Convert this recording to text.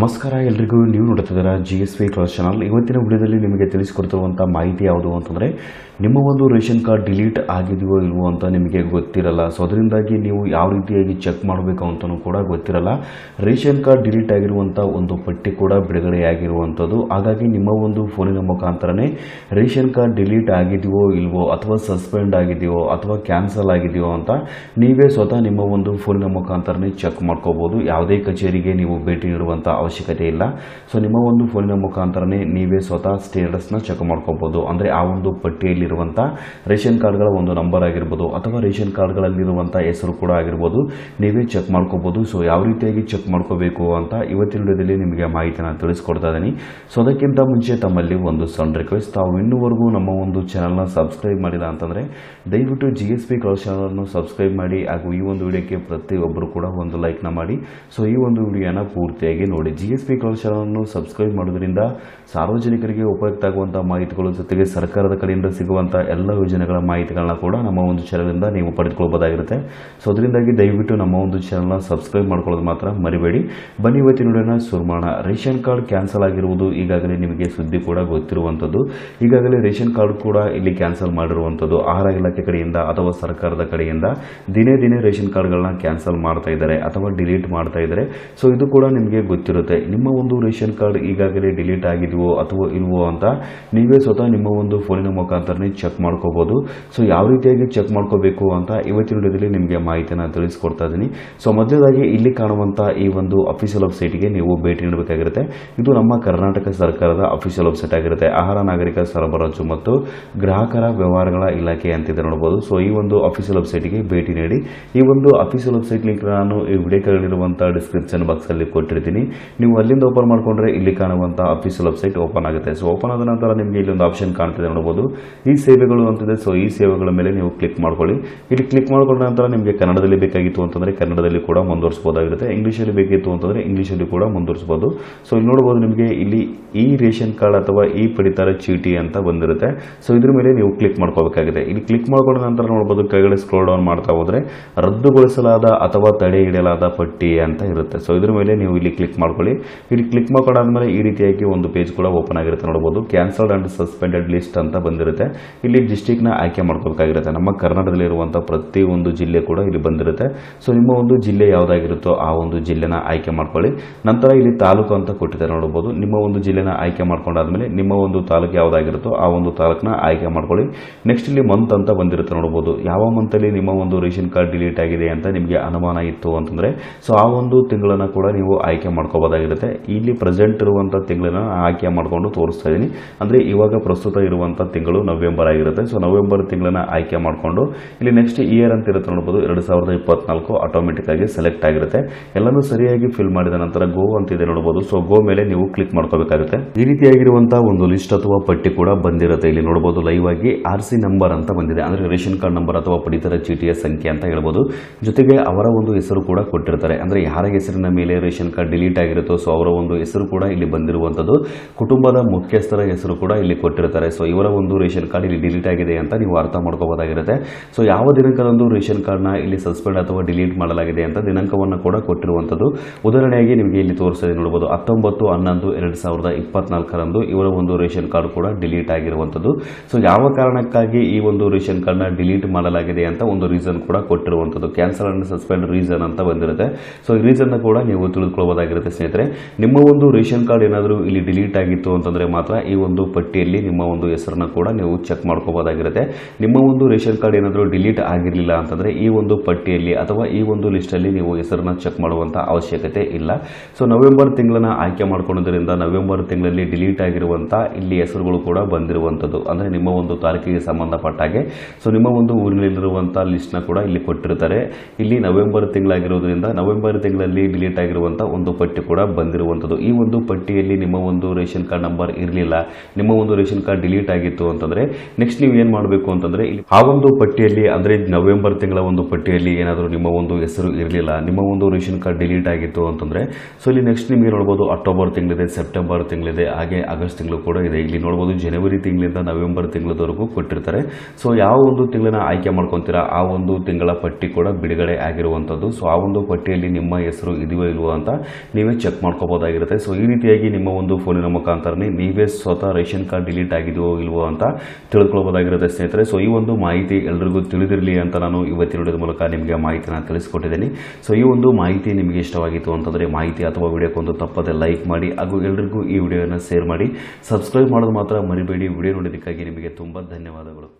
ನಮಸ್ಕಾರ ಎಲ್ರಿಗೂ. ನೀವು ನೋಡುತ್ತಿದ್ದೀರಾ G S V class channel ಇವತ್ತಿನ ವಿಡಿಯೋದಲ್ಲಿ ನಿಮಗೆ ತಿಳಿಸಿಕೊಡ್ತಿರುವಂಥ ಮಾಹಿತಿ ಯಾವುದು ಅಂತಂದರೆ ನಿಮ್ಮ ಒಂದು ರೇಷನ್ ಕಾರ್ಡ್ ಡಿಲೀಟ್ ಆಗಿದೆಯೋ ಇಲ್ವೋ ಅಂತ ನಿಮಗೆ ಗೊತ್ತಿರಲ್ಲ. ಸೊ ಅದರಿಂದಾಗಿ ನೀವು ಯಾವ ರೀತಿಯಾಗಿ ಚೆಕ್ ಮಾಡಬೇಕು ಅಂತಲೂ ಕೂಡ ಗೊತ್ತಿರಲ್ಲ. ರೇಷನ್ ಕಾರ್ಡ್ ಡಿಲೀಟ್ ಆಗಿರುವಂಥ ಒಂದು ಪಟ್ಟಿ ಕೂಡ ಬಿಡುಗಡೆಯಾಗಿರುವಂಥದ್ದು ಹಾಗಾಗಿ ನಿಮ್ಮ ಒಂದು ಫೋನಿನ ಮುಖಾಂತರನೇ ರೇಷನ್ ಕಾರ್ಡ್ ಡಿಲೀಟ್ ಆಗಿದೆಯೋ ಇಲ್ವೋ ಅಥವಾ ಸಸ್ಪೆಂಡ್ ಆಗಿದೆಯೋ ಅಥವಾ ಕ್ಯಾನ್ಸಲ್ ಆಗಿದೆಯೋ ಅಂತ ನೀವೇ ಸ್ವತಃ ನಿಮ್ಮ ಒಂದು ಫೋನಿನ ಮುಖಾಂತರನೇ ಚೆಕ್ ಮಾಡ್ಕೋಬೋದು. ಯಾವುದೇ ಕಚೇರಿಗೆ ನೀವು ಭೇಟಿ ನೀಡುವಂಥ ಅವಶ್ಯಕತೆ ಇಲ್ಲ. ಸೊ ನಿಮ್ಮ ಒಂದು ಫೋನಿನ ಮುಖಾಂತರನೇ ನೀವೇ ಸ್ವತಃ ಸ್ಟೇಟಸ್ನ ಚೆಕ್ ಮಾಡ್ಕೋಬೋದು. ಅಂದರೆ ಆ ಒಂದು ಪಟ್ಟಿಯಲ್ಲಿರುವಂಥ ರೇಷನ್ ಕಾರ್ಡ್ಗಳ ಒಂದು ನಂಬರ್ ಆಗಿರ್ಬೋದು ಅಥವಾ ರೇಷನ್ ಕಾರ್ಡ್ಗಳಲ್ಲಿರುವಂಥ ಹೆಸರು ಕೂಡ ಆಗಿರ್ಬೋದು, ನೀವೇ ಚೆಕ್ ಮಾಡ್ಕೋಬೋದು. ಸೊ ಯಾವ ರೀತಿಯಾಗಿ ಚೆಕ್ ಮಾಡ್ಕೋಬೇಕು ಅಂತ ಇವತ್ತಿನ ವಿಡಿಯೋದಲ್ಲಿ ನಿಮಗೆ ನಾನು ತಿಳಿಸ್ಕೊಡ್ತಾ ಇದ್ದೀನಿ. ಸೊ ಅದಕ್ಕಿಂತ ಮುಂಚೆ ತಮ್ಮಲ್ಲಿ ಒಂದು ಸಣ್ಣ ರಿಕ್ವೆಸ್ಟ್ ತಾವು ಇನ್ನೂವರೆಗೂ ನಮ್ಮ ಒಂದು ಚಾನಲ್ನ ಸಬ್ಸ್ಕ್ರೈಬ್ ಮಾಡಿಲ್ಲ ಅಂತಂದರೆ, ದಯವಿಟ್ಟು ಜಿ ಎಸ್ ಪಿ ಚಾನಲನ್ನು ಸಬ್ಸ್ಕ್ರೈಬ್ ಮಾಡಿ, ಹಾಗೂ ಈ ಒಂದು ವಿಡಿಯೋಕ್ಕೆ ಪ್ರತಿಯೊಬ್ಬರು ಕೂಡ ಒಂದು ಲೈಕ್ನ ಮಾಡಿ. ಸೊ ಈ ಒಂದು ವಿಡಿಯೋನ ಪೂರ್ತಿಯಾಗಿ ನೋಡಿ. ಜಿ ಎಸ್ ಪಿ ಚಾನಲನ್ನು ಸಬ್ಸ್ಕ್ರೈಬ್ ಮಾಡೋದ್ರಿಂದ ಸಾರ್ವಜನಿಕರಿಗೆ ಉಪಯುಕ್ತ ಆಗುವಂಥ ಮಾಹಿತಿಗಳು ಜೊತೆಗೆ ಸರ್ಕಾರದ ಕಡೆಯಿಂದ ಸಿಗುವಂಥ ಎಲ್ಲ ಯೋಜನೆಗಳ ಮಾಹಿತಿಗಳನ್ನ ಕೂಡ ನಮ್ಮ ಒಂದು ಚಾನಲಿಂದ ನೀವು ಪಡೆದುಕೊಳ್ಬೋದಾಗಿರುತ್ತೆ. ಸೊ ಅದರಿಂದಾಗಿ ದಯವಿಟ್ಟು ನಮ್ಮ ಒಂದು ಚಾನಲ್ನ ಸಬ್ಸ್ಕ್ರೈಬ್ ಮಾಡ್ಕೊಳ್ಳೋದು ಮಾತ್ರ ಮರಿಬೇಡಿ. ಬನ್ನಿ, ಇವತ್ತಿನ ನೋಡೋಣ ಸುರ್ಮಾಣ ರೇಷನ್ ಕಾರ್ಡ್ ಕ್ಯಾನ್ಸಲ್ ಆಗಿರುವುದು ಈಗಾಗಲೇ ನಿಮಗೆ ಸುದ್ದಿ ಕೂಡ ಗೊತ್ತಿರುವಂಥದ್ದು. ಈಗಾಗಲೇ ರೇಷನ್ ಕಾರ್ಡ್ ಕೂಡ ಇಲ್ಲಿ ಕ್ಯಾನ್ಸಲ್ ಮಾಡಿರುವಂಥದ್ದು. ಆಹಾರ ಇಲಾಖೆ ಕಡೆಯಿಂದ ಅಥವಾ ಸರ್ಕಾರದ ಕಡೆಯಿಂದ ದಿನೇ ದಿನೇ ರೇಷನ್ ಕಾರ್ಡ್ಗಳನ್ನ ಕ್ಯಾನ್ಸಲ್ ಮಾಡ್ತಾ ಇದ್ದಾರೆ ಅಥವಾ ಡಿಲೀಟ್ ಮಾಡ್ತಾ ಇದ್ದಾರೆ. ಸೊ ಇದು ಕೂಡ ನಿಮಗೆ ಗೊತ್ತಿರುತ್ತೆ. ನಿಮ್ಮ ಒಂದು ರೇಷನ್ ಕಾರ್ಡ್ ಈಗಾಗಲೇ ಡಿಲೀಟ್ ಆಗಿದೆಯೋ ಅಥವಾ ಇಲ್ವೋ ಅಂತ ನೀವೇ ಸ್ವತಃ ನಿಮ್ಮ ಒಂದು ಫೋನಿನ ಮುಖಾಂತರನೇ ಚೆಕ್ ಮಾಡ್ಕೋಬೋದು. ಸೊ, ಯಾವ ರೀತಿಯಾಗಿ ಚೆಕ್ ಮಾಡ್ಕೋಬೇಕು ಅಂತ ಇವತ್ತಿನ ವಿಡಿಯೋದಲ್ಲಿ ನಿಮಗೆ ಮಾಹಿತಿಯನ್ನು ತಿಳಿಸ್ಕೊಡ್ತಾ ಇದ್ದೀನಿ. ಸೊ ಮೊದಲದಾಗಿ ಇಲ್ಲಿ ಕಾಣುವಂಥ ಈ ಒಂದು ಅಫಿಷಿಯಲ್ ವೆಬ್ಸೈಟ್ಗೆ ನೀವು ಭೇಟಿ ನೀಡಬೇಕಾಗಿರುತ್ತೆ. ಇದು ನಮ್ಮ ಕರ್ನಾಟಕ ಸರ್ಕಾರದ ಅಫಿಷಿಯಲ್ ವೆಬ್ಸೈಟ್ ಆಗಿರುತ್ತೆ. ಆಹಾರ ನಾಗರಿಕ ಸರಬರಾಜು ಮತ್ತು ಗ್ರಾಹಕರ ವ್ಯವಹಾರಗಳ ಇಲಾಖೆ ಅಂತಿದೆ ನೋಡಬಹುದು ಸೊ, ಈ ಒಂದು ಅಫಿಷಿಯಲ್ ವೆಬ್ಸೈಟ್ಗೆ ಭೇಟಿ ನೀಡಿ. ಈ ಒಂದು ಅಫಿಷಿಯಲ್ ವೆಬ್ಸೈಟ್ ಲಿಂಕ್ ನಾನು ಈ ವಿಡಿಯೋ ಕೆಳಗಿರುವಂಥ ಡಿಸ್ಕ್ರಿಪ್ಷನ್ ಬಾಕ್ಸಲ್ಲಿ ಕೊಟ್ಟಿರ್ತೀನಿ. ನೀವು ಅಲ್ಲಿಂದ ಓಪನ್ ಮಾಡ್ಕೊಂಡ್ರೆ ಇಲ್ಲಿ ಕಾಣುವಂಥ ಅಫಿಷಿಯಲ್ ವೆಬ್ಸೈಟ್ ಓಪನ್ ಆಗುತ್ತೆ. ಸೊ ಓಪನ್ ಆದ ನಂತರ ನಿಮಗೆ ಇಲ್ಲಿ ಒಂದು ಆಪ್ಷನ್ ಕಾಣ್ತಿದೆ ನೋಡಬಹುದು ಸೇವೆಗಳು ಅಂತಿದೆ ಸೊ ಈ ಸೇವೆಗಳ ಮೇಲೆ ನೀವು ಕ್ಲಿಕ್ ಮಾಡ್ಕೊಳ್ಳಿ. ಇಲ್ಲಿ ಕ್ಲಿಕ್ ಮಾಡ್ಕೊಂಡ ನಂತರ ನಿಮಗೆ ಕನ್ನಡದಲ್ಲಿ ಬೇಕಾಗಿತ್ತು ಅಂತಂದರೆ ಕನ್ನಡದಲ್ಲಿ ಕೂಡ ಮುಂದುವರಿಸಬಹುದಾಗಿರುತ್ತೆ. ಇಂಗ್ಲೀಷಲ್ಲಿ ಬೇಕಿತ್ತು ಅಂತಂದರೆ ಇಂಗ್ಲೀಷಲ್ಲಿ ಕೂಡ ಮುಂದುವರಿಸಬಹುದು. ಸೊ ಇಲ್ಲಿ ನೋಡಬಹುದು ನಿಮಗೆ ಇಲ್ಲಿ ಈ ರೇಷನ್ ಕಾರ್ಡ್ ಅಥವಾ ಈ ಪಡಿತರ ಚೀಟಿ ಅಂತ ಬಂದಿರುತ್ತೆ. ಸೊ ಇದ್ರ ಮೇಲೆ ನೀವು ಕ್ಲಿಕ್ ಮಾಡ್ಕೋಬೇಕಾಗಿದೆ ಇಲ್ಲಿ ಕ್ಲಿಕ್ ಮಾಡ್ಕೊಂಡ ನಂತರ ನೋಡ್ಬೋದು ಕೆಳಗಡೆ ಸ್ಕ್ರೋಲ್ ಡೌನ್ ಮಾಡ್ತಾ ಹೋದ್ರೆ ರದ್ದುಗೊಳಿಸಲಾದ ಅಥವಾ ತಡೆ ಹಿಡಿಯಲಾದ ಪಟ್ಟಿ ಅಂತ ಇರುತ್ತೆ. ಸೊ ಇದ್ರ ಮೇಲೆ ನೀವು ಇಲ್ಲಿ ಕ್ಲಿಕ್ ಮಾಡ್ಕೊಳ್ಳಿ. ಇಲ್ಲಿ ಕ್ಲಿಕ್ ಮಾಡ್ಕೊಂಡಾದ್ಮೇಲೆ ಈ ರೀತಿಯಾಗಿ ಒಂದು ಪೇಜ್ ಕೂಡ ಓಪನ್ ಆಗಿರುತ್ತೆ ನೋಡಬಹುದು ಕ್ಯಾನ್ಸಲ್ಡ್ ಅಂಡ್ ಸಸ್ಪೆಂಡೆಡ್ ಲಿಸ್ಟ್ ಅಂತ ಬಂದಿರುತ್ತೆ. ಇಲ್ಲಿ ಡಿಸ್ಟಿಕ್ನ ಆಯ್ಕೆ ಮಾಡ್ಕೋಬೇಕಾಗಿರುತ್ತೆ ನಮ್ಮ ಕರ್ನಾಟಕದಲ್ಲಿ ಇರುವಂಥ ಪ್ರತಿ ಒಂದು ಜಿಲ್ಲೆ ಕೂಡ ಇಲ್ಲಿ ಬಂದಿರುತ್ತೆ. ಸೊ ನಿಮ್ಮ ಒಂದು ಜಿಲ್ಲೆ ಯಾವುದಾಗಿರುತ್ತೋ ಆ ಒಂದು ಜಿಲ್ಲೆನ ಆಯ್ಕೆ ಮಾಡ್ಕೊಳ್ಳಿ. ನಂತರ ಇಲ್ಲಿ ತಾಲೂಕು ಅಂತ ಕೊಟ್ಟಿದ್ದಾರೆ ನೋಡಬಹುದು ನಿಮ್ಮ ಒಂದು ಜಿಲ್ಲೆನ ಆಯ್ಕೆ ಮಾಡ್ಕೊಂಡಾದ್ಮೇಲೆ ನಿಮ್ಮ ಒಂದು ತಾಲೂಕು ಯಾವುದಾಗಿರುತ್ತೋ ಆ ಒಂದು ತಾಲೂಕನ್ನ ಆಯ್ಕೆ ಮಾಡ್ಕೊಳ್ಳಿ. ನೆಕ್ಸ್ಟ್ ಇಲ್ಲಿ ಮಂತ್ ಅಂತ ಬಂದಿರುತ್ತೆ ನೋಡಬಹುದು ಯಾವ ಮಂತಲ್ಲಿ ನಿಮ್ಮ ಒಂದು ರೇಷನ್ ಕಾರ್ಡ್ ಡಿಲೀಟ್ ಆಗಿದೆ ಅಂತ ನಿಮಗೆ ಅನುಮಾನ ಇತ್ತು ಅಂತಂದರೆ ಸೊ ಆ ಒಂದು ತಿಂಗಳನ್ನು ಕೂಡ ನೀವು ಆಯ್ಕೆ ಮಾಡ್ಕೋಬೋದಾಗಿರುತ್ತೆ ಇಲ್ಲಿ ಪ್ರೆಸೆಂಟ್ ಇರುವಂಥ ತಿಂಗಳನ್ನ ಆಯ್ಕೆ ಮಾಡಿಕೊಂಡು ತೋರಿಸ್ತಾ ಇದ್ದೀನಿ. ಅಂದರೆ ಇವಾಗ ಪ್ರಸ್ತುತ ಇರುವಂಥ ತಿಂಗಳು ನವೆಂಬರ್ ಆಗಿರುತ್ತೆ. ಸೊ ನವೆಂಬರ್ ತಿಂಗಳನ್ನ ಆಯ್ಕೆ ಮಾಡಿಕೊಂಡು ಇಲ್ಲಿ ನೆಕ್ಸ್ಟ್ ಇಯರ್ ಅಂತ ಇರುತ್ತೆ ನೋಡ್ಬೋದು. ಎರಡು ಸಾವಿರದ ಇಪ್ಪತ್ನಾಲ್ಕು ಆಟೋಮೆಟಿಕ್ ಆಗಿ ಸೆಲೆಕ್ಟ್ ಆಗಿರುತ್ತೆ. ಎಲ್ಲನೂ ಸರಿಯಾಗಿ ಫಿಲ್ ಮಾಡಿದ ನಂತರ ಗೋ ಅಂತಿದೆ ನೋಡಬಹುದು ಸೊ ಗೋ ಮೇಲೆ ನೀವು ಕ್ಲಿಕ್ ಮಾಡ್ಕೋಬೇಕಾಗುತ್ತೆ. ಈ ರೀತಿಯಾಗಿರುವಂತಹ ಒಂದು ಲಿಸ್ಟ್ ಅಥವಾ ಪಟ್ಟಿ ಕೂಡ ಬಂದಿರುತ್ತೆ. ಇಲ್ಲಿ ನೋಡಬಹುದು ಲೈವ್ ಆಗಿ ಆರ್ ಸಿ ನಂಬರ್ ಅಂತ ಬಂದಿದೆ. ಅಂದ್ರೆ ರೇಷನ್ ಕಾರ್ಡ್ ನಂಬರ್ ಅಥವಾ ಪಡಿತರ ಚೀಟಿಯ ಸಂಖ್ಯೆ ಅಂತ ಹೇಳ್ಬೋದು. ಜೊತೆಗೆ ಅವರ ಒಂದು ಹೆಸರು ಕೂಡ ಕೊಟ್ಟಿರ್ತಾರೆ. ಅಂದ್ರೆ ಯಾರ ಹೆಸರಿನ ಮೇಲೆ ರೇಷನ್ ಕಾರ್ಡ್ ಡಿಲೀಟ್ ಆಗಿರುತ್ತೋ ಸೊ ಅವರ ಒಂದು ಹೆಸರು ಕೂಡ ಇಲ್ಲಿ ಬಂದಿರುವಂತದ್ದು. ಕುಟುಂಬದ ಮುಖ್ಯಸ್ಥರ ಹೆಸರು ಕೂಡ ಇಲ್ಲಿ ಕೊಟ್ಟಿರ್ತಾರೆ. ಸೊ ಇವರ ಒಂದು ರೇಷನ್ ಕಾರ್ಡ್ ಇಲ್ಲಿ ಡಿಲೀಟ್ ಆಗಿದೆ ಅಂತ ನೀವು ಅರ್ಥ ಮಾಡ್ಕೋಬೋದಾಗಿರುತ್ತೆ. ಸೊ ಯಾವ ದಿನಾಂಕದಂದು ರೇಷನ್ ಕಾರ್ಡ್ನ ಇಲ್ಲಿ ಸಸ್ಪೆಂಡ್ ಅಥವಾ ಡಿಲೀಟ್ ಮಾಡಲಾಗಿದೆ ಅಂತ ದಿನಾಂಕವನ್ನು ಕೂಡ ಕೊಟ್ಟಿರುವಂಥದ್ದು. ಉದಾಹರಣೆಯಾಗಿ ನಿಮಗೆ ಇಲ್ಲಿ ತೋರಿಸಿದೆ ನೋಡಬಹುದು ಹತ್ತೊಂಬತ್ತು, ಹನ್ನೊಂದು, ಎರಡು ಸಾವಿರದ ಇಪ್ಪತ್ನಾಲ್ಕರಂದು ಇವರ ಒಂದು ರೇಷನ್ ಕಾರ್ಡ್ ಕೂಡ ಡಿಲೀಟ್ ಆಗಿರುವಂಥದ್ದು. ಸೊ ಯಾವ ಕಾರಣಕ್ಕಾಗಿ ಈ ಒಂದು ರೇಷನ್ ಕಾರ್ಡ್ನ ಡಿಲೀಟ್ ಮಾಡಲಾಗಿದೆ ಅಂತ ಒಂದು ರೀಸನ್ ಕೂಡ ಕೊಟ್ಟಿರುವಂಥದ್ದು. ಕ್ಯಾನ್ಸಲ್ ಅಂಡ್ ಸಸ್ಪೆಂಡ್ ರೀಸನ್ ಅಂತ ಬಂದಿರುತ್ತೆ. ಸೊ ಈ ರೀಸನ್ನ ಕೂಡ ನೀವು ತಿಳಿದುಕೊಳ್ಬೋದಾಗಿರುತ್ತೆ ಸ್ನೇಹಿತರೆ. ನಿಮ್ಮ ಒಂದು ರೇಷನ್ ಕಾರ್ಡ್ ಏನಾದರೂ ಇಲ್ಲಿ ಡಿಲೀಟ್ ಆಗಿತ್ತು ಅಂತಂದರೆ ಮಾತ್ರ ಈ ಒಂದು ಪಟ್ಟಿಯಲ್ಲಿ ನಿಮ್ಮ ಒಂದು ಹೆಸರನ್ನ ಕೂಡ ನೀವು ಚೆಕ್ ಮಾಡ್ಕೋಬೋದಾಗಿರುತ್ತೆ. ನಿಮ್ಮ ಒಂದು ರೇಷನ್ ಕಾರ್ಡ್ ಏನಾದರೂ ಡಿಲೀಟ್ ಆಗಿರಲಿಲ್ಲ ಅಂತಂದರೆ ಈ ಒಂದು ಪಟ್ಟಿಯಲ್ಲಿ ಅಥವಾ ಈ ಒಂದು ಲಿಸ್ಟಲ್ಲಿ ನೀವು ಹೆಸರನ್ನ ಚೆಕ್ ಮಾಡುವಂಥ ಅವಶ್ಯಕತೆ ಇಲ್ಲ. ಸೊ ನವೆಂಬರ್ ತಿಂಗಳನ್ನ ಆಯ್ಕೆ ಮಾಡ್ಕೊಳ್ಳೋದ್ರಿಂದ ನವೆಂಬರ್ ತಿಂಗಳಲ್ಲಿ ಡಿಲೀಟ್ ಆಗಿರುವಂಥ ಇಲ್ಲಿ ಹೆಸರುಗಳು ಕೂಡ ಬಂದಿರುವಂಥದ್ದು. ಅಂದರೆ ನಿಮ್ಮ ಒಂದು ತಾರೀಕಿಗೆ ಸಂಬಂಧಪಟ್ಟ ಹಾಗೆ. ಸೊ ನಿಮ್ಮ ಒಂದು ಊರಿನಲ್ಲಿರುವಂಥ ಲಿಸ್ಟ್ನ ಕೂಡ ಇಲ್ಲಿ ಕೊಟ್ಟಿರ್ತಾರೆ. ಇಲ್ಲಿ ನವೆಂಬರ್ ತಿಂಗಳಾಗಿರೋದ್ರಿಂದ ನವೆಂಬರ್ ತಿಂಗಳಲ್ಲಿ ಡಿಲೀಟ್ ಆಗಿರುವಂಥ ಒಂದು ಪಟ್ಟಿ ಕೂಡ ಬಂದಿರುವಂಥದ್ದು. ಈ ಒಂದು ಪಟ್ಟಿಯಲ್ಲಿ ನಿಮ್ಮ ಒಂದು ರೇಷನ್ ಕಾರ್ಡ್ ನಂಬರ್ ಇರಲಿಲ್ಲ. ನಿಮ್ಮ ಒಂದು ರೇಷನ್ ಕಾರ್ಡ್ ಡಿಲೀಟ್ ಆಗಿತ್ತು ಅಂತಂದರೆ ನೆಕ್ಸ್ಟ್ ನೀವು ಏನು ಮಾಡಬೇಕು ಅಂತಂದರೆ ಇಲ್ಲಿ ಆ ಒಂದು ಪಟ್ಟಿಯಲ್ಲಿ, ಅಂದರೆ ನವೆಂಬರ್ ತಿಂಗಳ ಒಂದು ಪಟ್ಟಿಯಲ್ಲಿ ಏನಾದರೂ ನಿಮ್ಮ ಒಂದು ಹೆಸರು ಇರಲಿಲ್ಲ, ನಿಮ್ಮ ಒಂದು ರೇಷನ್ ಕಾರ್ಡ್ ಡಿಲೀಟ್ ಆಗಿತ್ತು ಅಂತಂದರೆ ಸೊ ಇಲ್ಲಿ ನೆಕ್ಸ್ಟ್ ನಿಮಗೆ ನೋಡ್ಬೋದು ಅಕ್ಟೋಬರ್ ತಿಂಗಳಿದೆ, ಸೆಪ್ಟೆಂಬರ್ ತಿಂಗಳಿದೆ, ಹಾಗೆ ಆಗಸ್ಟ್ ತಿಂಗಳು ಕೂಡ ಇದೆ. ಇಲ್ಲಿ ನೋಡ್ಬೋದು ಜನವರಿ ತಿಂಗಳಿಂದ ನವೆಂಬರ್ ತಿಂಗಳದವರೆಗೂ ಕೊಟ್ಟಿರ್ತಾರೆ. ಸೊ ಯಾವ ಒಂದು ತಿಂಗಳನ್ನ ಆಯ್ಕೆ ಮಾಡ್ಕೊತೀರಾ, ಆ ಒಂದು ತಿಂಗಳ ಪಟ್ಟಿ ಕೂಡ ಬಿಡುಗಡೆ ಆಗಿರುವಂಥದ್ದು ಸೊ ಆ ಒಂದು ಪಟ್ಟಿಯಲ್ಲಿ ನಿಮ್ಮ ಹೆಸರು ಇದೆಯೋ ಇಲ್ವೋ ಅಂತ ನೀವೇ ಚೆಕ್ ಮಾಡ್ಕೋಬೋದಾಗಿರುತ್ತೆ. ಸೊ ಈ ರೀತಿಯಾಗಿ ನಿಮ್ಮ ಒಂದು ಫೋನಿನ ಮುಖಾಂತರನೇ ನೀವೇ ಸ್ವತಃ ರೇಷನ್ ಕಾರ್ಡ್ ಡಿಲೀಟ್ ಆಗಿದೆಯೋ ಇಲ್ವೋ ಅಂತ ತಿಳ್ಕೊಳ್ಬೋದಾಗಿರುತ್ತೆ ಸ್ನೇಹಿತರೆ. ಸೊ ಈ ಒಂದು ಮಾಹಿತಿ ಎಲ್ರಿಗೂ ತಿಳಿದಿರಲಿ ಅಂತ ನಾನು ಇವತ್ತಿನ ವಿಡಿಯೋದ ಮೂಲಕ ನಿಮಗೆ ಮಾಹಿತಿನ ತಿಳಿಸ್ಕೊಟ್ಟಿದ್ದೀನಿ. ಸೊ ಈ ಒಂದು ಮಾಹಿತಿ ನಿಮಗೆ ಇಷ್ಟವಾಗಿತ್ತು ಅಂತಂದರೆ ಮಾಹಿತಿ ಅಥವಾ ವಿಡಿಯೋಕ್ಕೊಂದು ತಪ್ಪದೆ ಲೈಕ್ ಮಾಡಿ ಹಾಗೂ ಎಲ್ರಿಗೂ ಈ ವಿಡಿಯೋನ ಶೇರ್ ಮಾಡಿ. ಸಬ್ಸ್ಕ್ರೈಬ್ ಮಾಡೋದು ಮಾತ್ರ ಮರಿಬೇಡಿ. ವಿಡಿಯೋ ನೋಡೋದಕ್ಕಾಗಿ ನಿಮಗೆ ತುಂಬ ಧನ್ಯವಾದಗಳು.